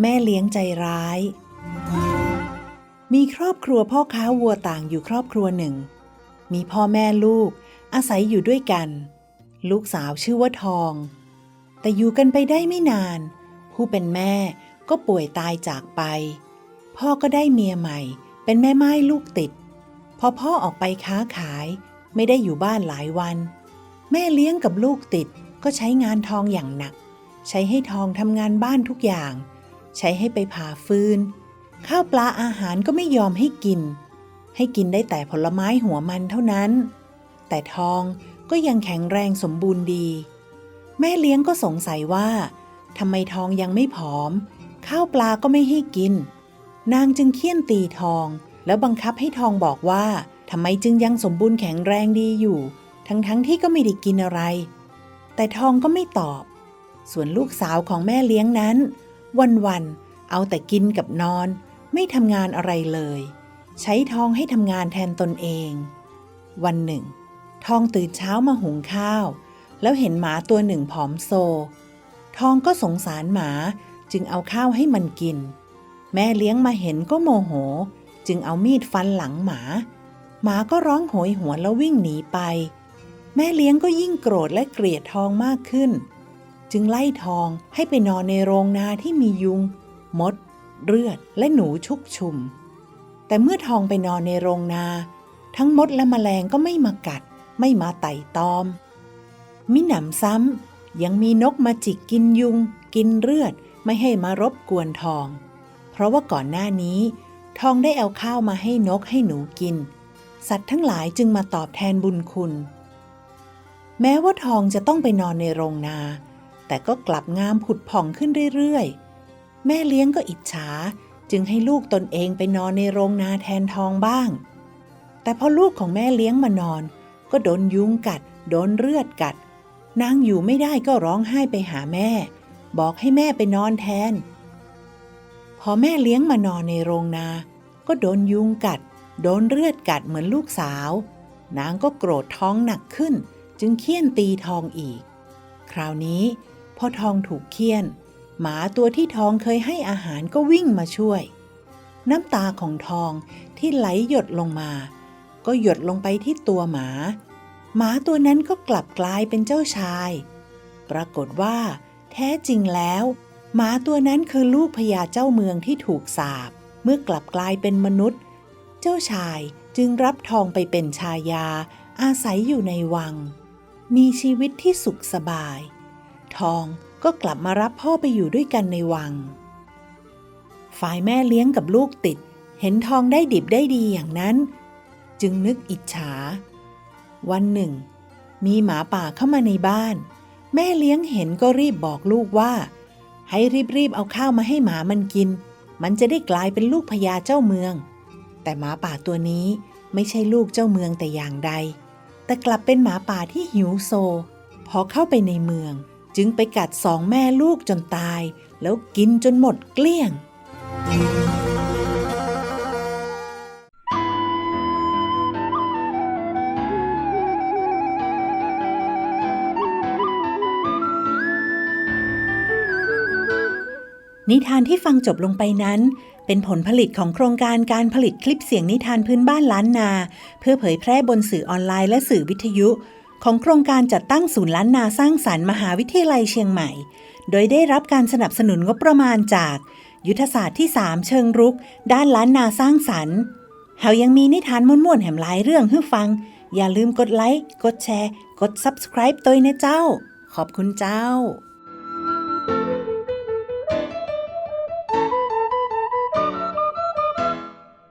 แม่เลี้ยงใจร้าย มีครอบครัวพ่อค้าวัวต่างอยู่ครอบครัวหนึ่ง มีพ่อแม่ลูกอาศัยอยู่ด้วยกัน ลูกสาวชื่อว่าทอง แต่อยู่กันไปได้ไม่นาน ผู้เป็นแม่ก็ป่วยตายจากไป พ่อก็ได้เมียใหม่ เป็นแม่ไม้ลูกติด พอพ่อออกไปค้าขาย ไม่ได้อยู่บ้านหลายวัน แม่เลี้ยงกับลูกติด ก็ใช้งานทองอย่างหนัก ใช้ให้ทองทำงานบ้านทุกอย่าง ใช้ให้ไปผ่าฟืน ข้าวปลาอาหารก็ไม่ยอมให้กิน ให้กินได้แต่ผลไม้หัวมันเท่านั้น แต่ทองก็ยังแข็งแรงสมบูรณ์ดี แม่เลี้ยงก็สงสัยว่าทำไมทองยังไม่ผอม ข้าวปลาก็ไม่ให้กิน นางจึงเคี่ยนตีทอง แล้วบังคับให้ทองบอกว่าทำไมจึงยังสมบูรณ์แข็งแรงดีอยู่ ทั้งๆทที่ก็ไม่ได้กินอะไร แต่ทองก็ไม่ตอบ ส่วนลูกสาวของแม่เลี้ยงนั้น วันๆเอาแต่กินกับนอน ไม่ทำงานอะไรเลย ใช้ทองให้ทำงานแทนตนเอง วันหนึ่ง ทองตื่นเช้ามาหุงข้าว แล้วเห็นหมาตัวหนึ่งผอมโซ ทองก็สงสารหมาจึงเอาข้าวให้มันกิน แม่เลี้ยงมาเห็นก็โมโห จึงเอามีดฟันหลังหมา หมาก็ร้องโหยหวนแล้ววิ่งหนีไป แม่เลี้ยงก็ยิ่งโกรธและเกลียดทองมากขึ้น จึงไล่ทองให้ไปนอนในโรงนาที่มียุง มด เลือดและหนูชุกชุม แต่เมื่อทองไปนอนในโรงนา ทั้งมดและแมลงก็ไม่มากัด ไม่มาไต่ตอม มิหนำซ้ำยังมีนกมาจิกกินยุง กินเลือดไม่ให้มารบกวนทอง เพราะว่าก่อนหน้านี้ ทองได้เอาข้าวมาให้นกให้หนูกิน สัตว์ทั้งหลายจึงมาตอบแทนบุญคุณ แม้ว่าทองจะต้องไปนอนในโรงนา แต่ก็กลับงามผุดผ่องขึ้นเรื่อยๆ แม่เลี้ยงก็อิจฉาจึงให้ลูกตนเองไปนอนในโรงนาแทนทองบ้าง แต่พอลูกของแม่เลี้ยงมานอน ก็โดนยุงกัด โดนเลือดกัด นางอยู่ไม่ได้ก็ร้องไห้ไปหาแม่ บอกให้แม่ไปนอนแทน พอแม่เลี้ยงมานอนในโรงนา ก็โดนยุงกัด โดนเลือดกัดเหมือนลูกสาว นางก็โกรธท้องหนักขึ้น จึงเคี่ยนตีทองอีก คราวนี้พอทองถูกเคี่ยน หมาตัวที่ทองเคยให้อาหารก็วิ่งมาช่วย น้ำตาของทองที่ไหลหยดลงมา ก็หยดลงไปที่ตัวหมา หมาตัวนั้นก็กลับกลายเป็นเจ้าชาย ปรากฏว่า แท้จริงแล้ว หมาตัวนั้นคือลูกพญาเจ้าเมืองที่ถูกสาปเมื่อกลับกลายเป็นมนุษย์ เจ้าชายจึงรับทองไปเป็นชายาอาศัยอยู่ในวัง มีชีวิตที่สุขสบาย ทองก็กลับมารับพ่อไปอยู่ด้วยกันในวัง ฝ่ายแม่เลี้ยงกับลูกติด เห็นทองได้ดิบได้ดีอย่างนั้น จึงนึกอิจฉา วันหนึ่ง มีหมาป่าเข้ามาในบ้าน แม่เลี้ยงเห็นก็รีบบอกลูกว่า ให้รีบๆเอาข้าวมาให้หมามันกิน มันจะได้กลายเป็นลูกพญาเจ้าเมือง แต่หมาป่าตัวนี้ไม่ใช่ลูกเจ้าเมืองแต่อย่างใด แต่กลับเป็นหมาป่าที่หิวโซ พอเข้าไปในเมือง จึงไปกัดสองแม่ลูกจนตาย แล้วกินจนหมดเกลี้ยง นิทานที่ฟังจบลงไปนั้น เป็นผลผลิตของโครงการการผลิตคลิปเสียงนิทานพื้นบ้านล้านนา เพื่อเผยแพร่บนสื่อออนไลน์และสื่อวิทยุ ของโครงการจัดตั้งศูนย์ล้านนาสร้างสรรค์มหาวิทยาลัยเชียงใหม่ โดยได้รับการสนับสนุนงบประมาณจาก ยุทธศาสตร์ที่ 3 เชิงรุก ด้านล้านนาสร้างสรรค์เฮายังมีนิทานม่วนๆแหมหลายเรื่องให้ฟัง อย่าลืมกดไลค์กดแชร์ กด subscribe ตัวนะเจ้า ขอบคุณเจ้า